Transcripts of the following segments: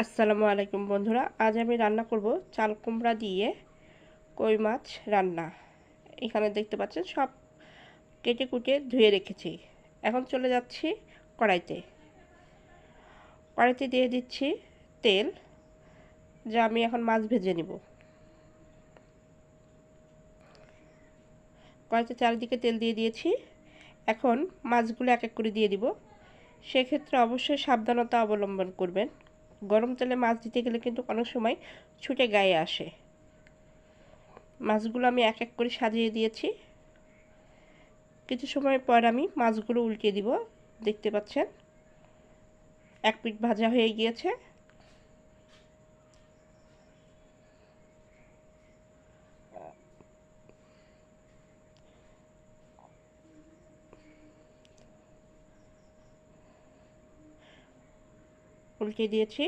আসসালামু আলাইকুম বন্ধুরা, আজ আমি রান্না করব চাল কুমড়া দিয়ে কই মাছ রান্না। এখানে দেখতে পাচ্ছেন সব কেটে কুটে ধুয়ে রেখেছি। এখন চলে যাচ্ছি কড়াইতে। কড়াইতে দিয়ে দিচ্ছি তেল, যা আমি এখন মাছ ভেজে নিব। কড়াইতে চারিদিকে তেল দিয়ে দিয়েছি। এখন মাছগুলো এক এক করে দিয়ে দিব। সেক্ষেত্রে অবশ্যই সাবধানতা অবলম্বন করবেন। গরম তেলে মাছ দিতে গেলে কিন্তু অনেক সময় ছুটে গায়ে আসে। মাছগুলো আমি এক এক করে সাজিয়ে দিয়েছি। কিছু সময় পর আমি মাছগুলো উল্টে দিব, দেখতে পাচ্ছেন? এক পিঠ ভাজা হয়ে গিয়েছে। উল্টে দিয়েছি।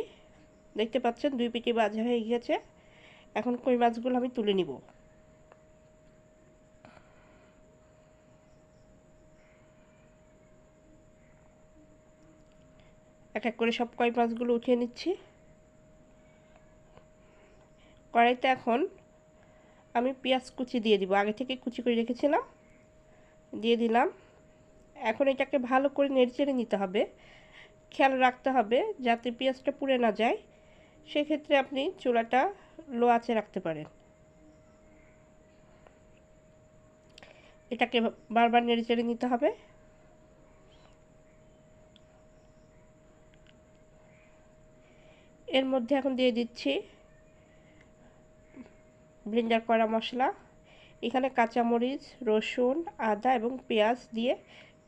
দেখতে পাচ্ছেন দুই পিটি ভাজা হয়ে গিয়েছে। এখন কই মাছগুলো আমি তুলে নিব। এক এক করে সব কই মাছগুলো উঠিয়ে নিচ্ছি। কড়াইতে এখন আমি পেঁয়াজ কুচি দিয়ে দিব। আগে থেকে কুচি করে রেখেছিলাম, দিয়ে দিলাম। এখন এটাকে ভালো করে নেড়ে নিতে হবে। খেয়াল রাখতে হবে যাতে পেঁয়াজটা পুড়ে না যায়। সেক্ষেত্রে আপনি চুলাটা লো আঁচে রাখতে পারেন। এটাকে বারবার নেড়ে চেড়ে নিতে হবে। এর মধ্যে এখন দিয়ে দিচ্ছি ব্লেন্ডার করা মশলা। এখানে কাঁচামরিচ, রসুন, আদা এবং পেঁয়াজ দিয়ে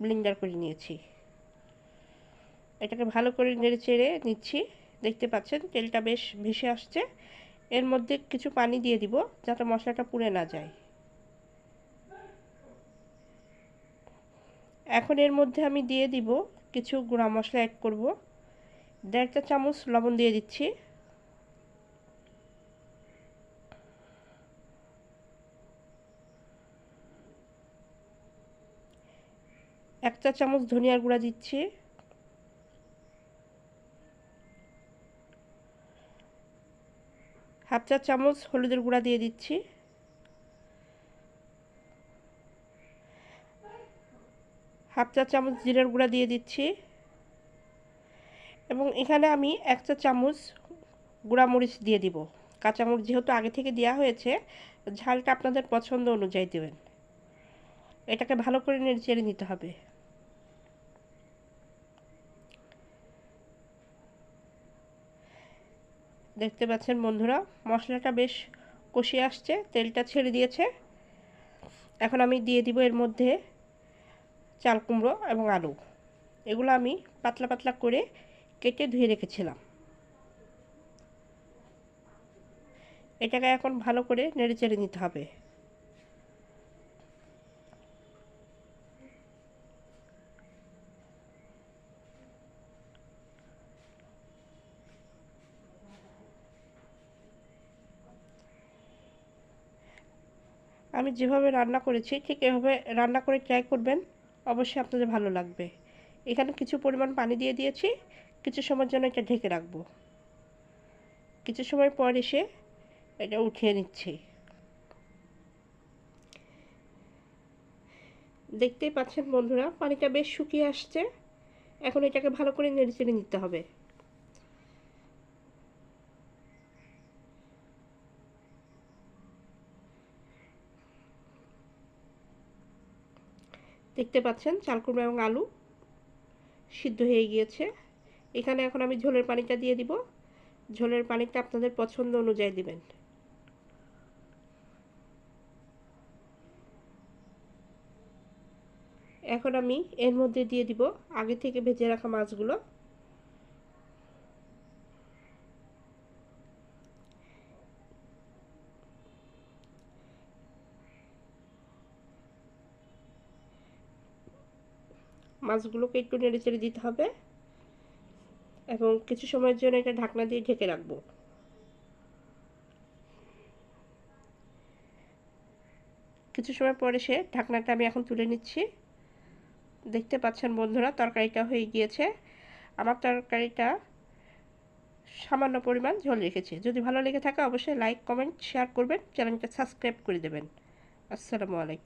ব্লেন্ডার করে নিয়েছি। এটাকে ভালো করে নেড়ে চেড়ে নিচ্ছি। দেখতে পাচ্ছেন, তেলটা বেশ ভেসে আসছে। এর মধ্যে কিছু পানি দিয়ে দিব যাতে মশলাটা পুড়ে না যায়। এখন এর মধ্যে আমি দিয়ে দিব কিছু গুঁড়া মশলা অ্যাড করব। দেড়টা চামচ লবণ দিয়ে দিচ্ছি। এক চা চামচ ধনিয়ার গুঁড়া দিচ্ছি। হাফ চা চামচ হলুদের গুঁড়া দিয়ে দিচ্ছি। হাফ চা চামচ জিরার গুঁড়া দিয়ে দিচ্ছি। এবং এখানে আমি এক চা চামচ গুঁড়ামরিচ দিয়ে দিব। কাঁচামরিচ যেহেতু আগে থেকে দেওয়া হয়েছে, ঝালটা আপনাদের পছন্দ অনুযায়ী দেবেন। এটাকে ভালো করে নেড়ে চেড়ে নিতে হবে। দেখতে পাচ্ছেন বন্ধুরা, মশলাটা বেশ কষিয়ে আসছে, তেলটা ছেড়ে দিয়েছে। এখন আমি দিয়ে দিব এর মধ্যে চাল কুমড়ো এবং আলু। এগুলো আমি পাতলা পাতলা করে কেটে ধুয়ে রেখেছিলাম। এটাকে এখন ভালো করে নেড়ে চেড়ে নিতে হবে। আমি যেভাবে রান্না করেছি, ঠিক এভাবে রান্না করে ট্রাই করবেন, অবশ্যই আপনাদের ভালো লাগবে। এখানে কিছু পরিমাণ পানি দিয়ে দিয়েছি, কিছু সময়ের জন্য এটা ঢেকে রাখব। কিছু সময় পর এসে এটা উঠিয়ে নিচ্ছি। দেখতেই পাচ্ছেন বন্ধুরা, পানিটা বেশ শুকিয়ে আসছে। এখন এটাকে ভালো করে নেড়ে চেড়ে নিতে হবে। দেখতে পাচ্ছেন চালকুমড়া এবং আলু সিদ্ধ হয়ে গিয়েছে। এখানে এখন আমি ঝোলের পানিটা দিয়ে দিব। ঝোলের পানিটা আপনাদের পছন্দ অনুযায়ী দিবেন। এখন আমি এর মধ্যে দিয়ে দিব আগে থেকে ভেজে রাখা মাছগুলো। মাছগুলোকে একটু নেড়ে চেড়ে দিতে হবে এবং কিছু সময়ের জন্য এটা ঢাকনা দিয়ে ঢেকে রাখব। কিছু সময় পরে সে ঢাকনাটা আমি এখন তুলে নিচ্ছি। দেখতে পাচ্ছেন বন্ধুরা, তরকারিটা হয়ে গিয়েছে। আমার তরকারিটা সামান্য পরিমাণ ঝোল রেখেছি। যদি ভালো লেগে থাকে, অবশ্যই লাইক কমেন্ট শেয়ার করবেন। চ্যানেলটা সাবস্ক্রাইব করে দেবেন। আসসালামু আলাইকুম।